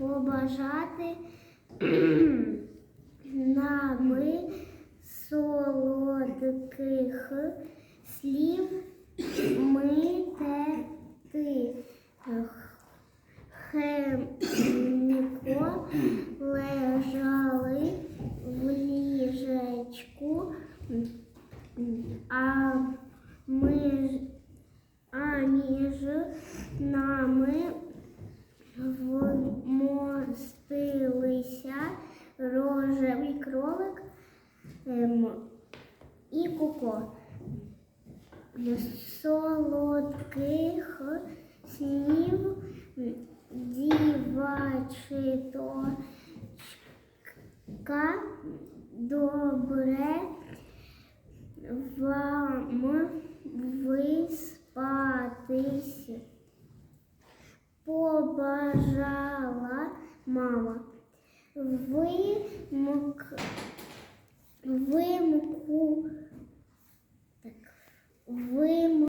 побажати нами солодких слів ми те ти. Хемніко лежали в ліжечку, а ми а між нами рожевий кролик ем, і куко. Солодких снів дівчаточка добре вам виспатись, побажала мама. Вимк, вимку, так, вим,